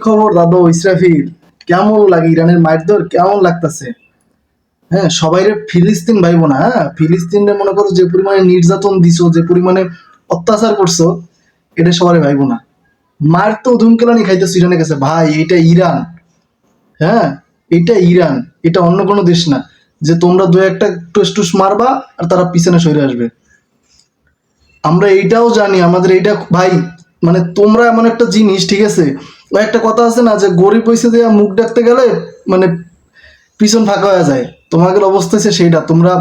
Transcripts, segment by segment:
খবর, দাদু, ইসরাফিল? কেমন লাগে ইরানের মায়ের দর কেমন লাগতেছে? হ্যাঁ সবাই ফিলিস্তিন ভাইব না হ্যাঁ? ফিলিস্তিনে মনে করো যে পরিমাণে নির্যাতন দিছো, যে পরিমাণে অত্যাচার করছ, এটা সবাই ভাইব না। মায়ের তো ধুমকেলানি খাইতেছো, ইরানের কাছে। ভাই, এটা ইরান। হ্যাঁ এটা ইরান। এটা অন্য কোনো দেশ না। যে তোমরা দু একটা টুস টুস মারবা আর তারা পিছনে সরে আসবে। আমরা এইটাও জানি, আমাদের এইটা ভাই মানে তোমরা এমন একটা জিনিস, ঠিক আছে? একটা কথা আছে না যে গরিব পয়সা দিয়ে মুখ ডাকতে গেলে মানে পিছন ফাঁকা হয়ে যায়। তোমাদের অবস্থা হচ্ছে সেইটা। তোমরা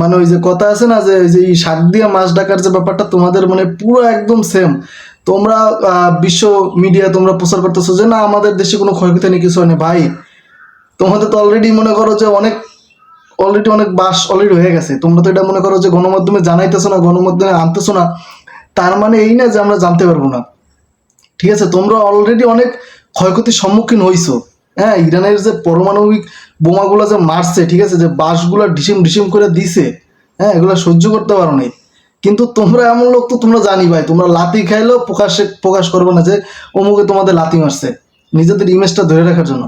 মানে ওই যে কথা আছে না যে, ওই যে এই শাক দিয়ে মাছ ডাকার যে ব্যাপারটা তোমাদের মানে পুরো একদম সেম তোমরা বিশ্ব মিডিয়া তোমরা প্রচার করতেছো যে না, আমাদের দেশে কোনো ক্ষয়ক্ষতি নেই, কিছু হয়নি ভাই, তোমাদের তো অলরেডি মনে করো যে অনেক অলরেডি অনেক বাস অলরেডি হয়ে গেছে। তোমরা তো এটা মনে করো যে গণমাধ্যমে জানাইতেছো না, গণমাধ্যমে আনতেছো না। তার মানে এই না যে আমরা জানতে পারব না। ঠিক আছে, তোমরা অলরেডি অনেক ক্ষয়ক্ষতির সম্মুখীন হইছো। হ্যাঁ ইরানের যে পারমাণবিক বোমাগুলো যে মারছে, ঠিক আছে, যে বাসগুলো ডিসিম ডিসিম করে দিছে হ্যাঁ এগুলো সহ্য করতে পারো নাই। কিন্তু তোমরা এমন লোক তো তোমরা জানি ভাই, তোমরা লাতি খাইলেও প্রকাশে প্রকাশ করবে না যে অমুকে তোমাদের লাতি মারছে, নিজেদের ইমেজটা ধরে রাখার জন্য।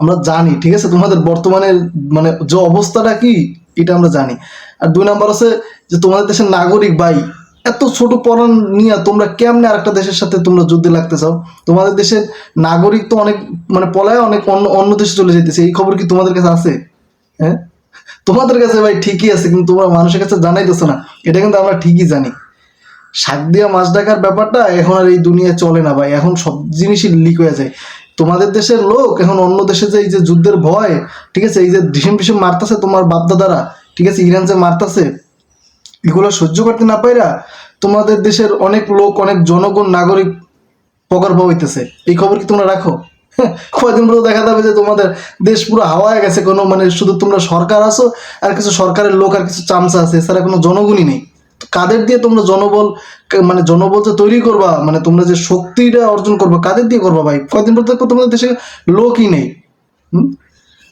আমরা জানি, ঠিক আছে, তোমাদের বর্তমানে মানে যে অবস্থাটা কি, এটা আমরা জানি। আর দুই নাম্বার আছে যে তোমাদের দেশের নাগরিক ভাই এত ছোট পরাণ নিয়ে তোমরা কেমনে আরেকটা দেশের সাথে তোমরা যুদ্ধে লাগতে চাও? তোমাদের দেশের নাগরিক তো অনেক মানে পলায় অনেক অন্য অন্য দেশে চলে যেতেছে এই খবর কি তোমাদের কাছে আছে? হ্যাঁ? তোমাদের কাছে ভাই ঠিকই আছে, কিন্তু তোমরা মানুষের কাছে জানাইতেছো না। এটা কিন্তু আমরা ঠিকই জানি। শাক দিয়া মাছ ডাকার ব্যাপারটা এখন আর এই দুনিয়ায় চলে না ভাই। এখন সব জিনিসই লিক হয়ে যায়। তোমাদের দেশের লোক এখন অন্য দেশে যে এই যে যুদ্ধের ভয়, ঠিক আছে? এই যে ডিসিম ডিসিম মারতাছে তোমার বাপদাদারা, ঠিক আছে? ইরান যে মারতাছে এগুলো সহ্য করতে না পাইরা তোমাদের দেশের অনেক লোক, অনেক জনগণ, নাগরিক প্রকল্প হইতেছে। এই খবর কি তোমরা রাখো? কয়দিন পরে দেখা যাবে যে তোমাদের দেশ পুরো হাওয়ায় গেছে, কোনো মানে শুধু তোমরা সরকার আছো আর কিছু সরকারের লোক আর কিছু চামচা আছে, এছাড়া কোনো জনগণই নেই। কাদের দিয়ে তোমরা জনবল মানে জনবল যে তৈরি করবা মানে তোমরা যে শক্তিটা অর্জন করবা, কাদের দিয়ে করবা ভাই? কয়দিন পর দেখব তোমাদের দেশে লোকই নেই?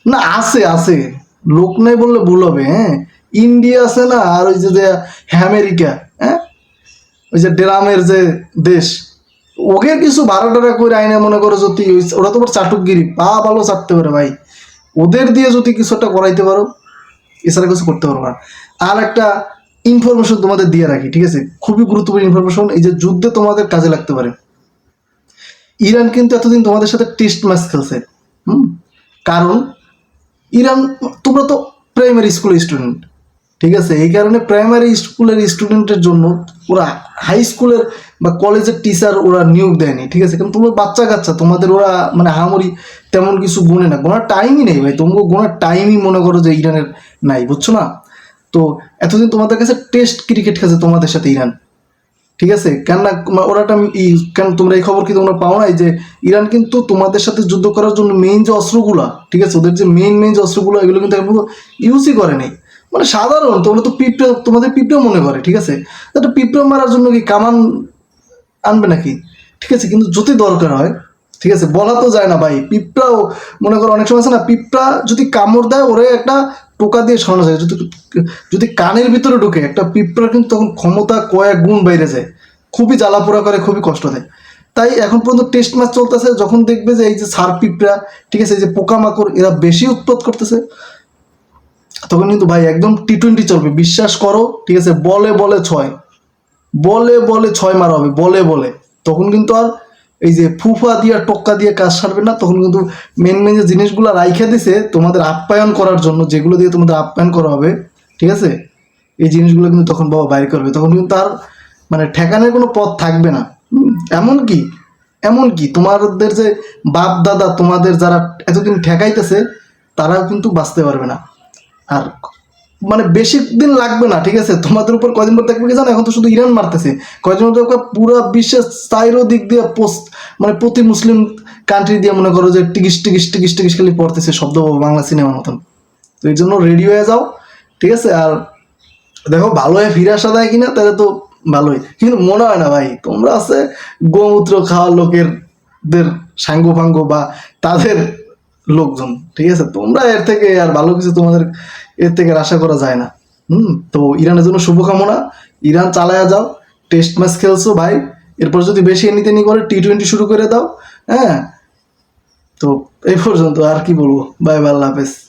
না, আছে আছে। লোক নেই বললে ভুল হবে হ্যাঁ? ইন্ডিয়া আছে না, আর ওই যে আমেরিকা হ্যাঁ? ওই যে ড্রামের যে দেশ, ওকে কিছু ভাড়া টাড়া করে আইনে মনে করো যদি ওরা তোমার চাটুকগিরি পা ভালো চাটতে পারে ভাই। ওদের দিয়ে যদি কিছু একটা করাইতে পারো, এছাড়া কিছু করতে পারো না। আর একটা ইনফরমেশন তোমাদের দিয়ে রাখি, ঠিক আছে? খুবই গুরুত্বপূর্ণ ইনফরমেশন এই যে যুদ্ধে তোমাদের কাজে লাগতে পারে। ইরান কিন্তু এতদিন তোমাদের সাথে টেস্ট ম্যাচ খেলছে, হুম? কারণ, ইরান, তোমরা তো প্রাইমারি স্কুলের স্টুডেন্ট ঠিক আছে, এই কারণে প্রাইমারি স্কুলের স্টুডেন্টের জন্য ওরা হাই স্কুলের বা কলেজের টিচার ওরা নিয়োগ দেয়নি, ঠিক আছে? কারণ তোমরা বাচ্চা কাচ্চা তোমাদের ওরা মানে হামরি তেমন কিছু গুনে না। গোনার টাইমই নেই ভাই তোমাকে গোনার টাইমই মনে করো যে ইরানের নাই, বুঝছ না? তো এতদিন তোমাদের কাছে টেস্ট ক্রিকেট খেলছে তোমাদের সাথে ইরান, ঠিক আছে? কেন না, মা- ওরা একটা কেন তোমরা এই খবর কি তোমরা পাও নাই যে ইরান কিন্তু তোমাদের সাথে যুদ্ধ করার জন্য মেইন যে অস্ত্রগুলা, ঠিক আছে? ওদের যে মেইন মেইন যে অস্ত্রগুলো, এগুলো কিন্তু এখন ইউজই করে নাই মানে সাধারণ তোমরা তো পিঁপড়ে, তোমাদের পিঁপড়ে মনে করে, ঠিক আছে? একটা পিঁপড়ে মারার জন্য কি কামান আনবে নাকি? ঠিক আছে, কিন্তু যদি দরকার হয়, ঠিক আছে, বলা তো যায় না ভাই, পিঁপড়াও মনে করো অনেক সময় আছে না, পিঁপড়া যদি কামড় দেয়, ওরে একটা টোকা দিয়ে সরানো যায়, যদি যদি কানের ভিতরে ঢুকে, একটা পিঁপড়া কিন্তু তখন ক্ষমতা কয়েক গুণ বাইরে যায়, খুবই জ্বালাপোড়া করে, খুবই কষ্ট দেয়। তাই এখন পর্যন্ত টেস্ট ম্যাচ চলতেছে, যখন দেখবে যে এই যে সার পিঁপড়া, ঠিক আছে, এই যে পোকামাকড়, এরা বেশি উৎপাদ করতেছে। তখন কিন্তু ভাই একদম টি টোয়েন্টি চলবে। বিশ্বাস করো, ঠিক আছে, বলে বলে ছয়। বলে বলে ছয় মারা হবে, বলে বলে। তখন কিন্তু আর এই যে ফুফা দিয়ে, টক্কা দিয়ে কাজ সারবে না, তখন কিন্তু মেন মেন যে জিনিসগুলো রাইখে দিছে তোমাদের আপ্যায়ন করার জন্য, যেগুলো দিয়ে তোমাদের আপ্যায়ন করা হবে, ঠিক আছে? এই জিনিসগুলো কিন্তু তখন বাবা বাইর করবে। তখন কিন্তু আর মানে ঠেকানোর কোনো পথ থাকবে না। এমন কি? এমন কি? তোমাদের যে বাপ দাদা তোমাদের যারা এতদিন ঠেকাইতেছে, তারাও কিন্তু বাঁচতে পারবে না। আর মানে বেশি দিন লাগবে না, ঠিক আছে? তোমাদের উপর কয়দিন পর দেখবে কি জানো? এখন তো শুধু ইরান মারতেছে। কয়দিন পর দেখবে পুরো বিশ্বের চাইরো দিক দিয়ে পোস্ট মানে প্রতি মুসলিম কান্ট্রি দিয়ে মনে করো যে টিকিস টিকিস টিকিস টিকিস খালি পড়তেছে শব্দ বাংলা সিনেমার মতন। তো এই জন্য রেডি হয়ে যাও, ঠিক আছে? আর দেখো, ভালো হয়ে ফিরে আসা দেয় কিনা, তাহলে তো ভালোই। কিন্তু মনে হয় না ভাই, তোমরা আছে গোমূত্র খাওয়া লোকের সাঙ্গ ফাঙ্গ বা তাদের লোকজন, ঠিক আছে? তোমরা এর থেকে আর ভালো কিছু তোমাদের এর থেকে আশা করা যায় না। হুম? তো ইরানের জন্য শুভকামনা। ইরান চালায়া যাও। টেস্ট ম্যাচ খেলছো ভাই। এরপর যদি বেশি এনিতে নি করে টি টোয়েন্টি শুরু করে দাও হ্যাঁ? তো এই পর্যন্ত আর কি বলব। বাই, আল্লাহ হাফেজ।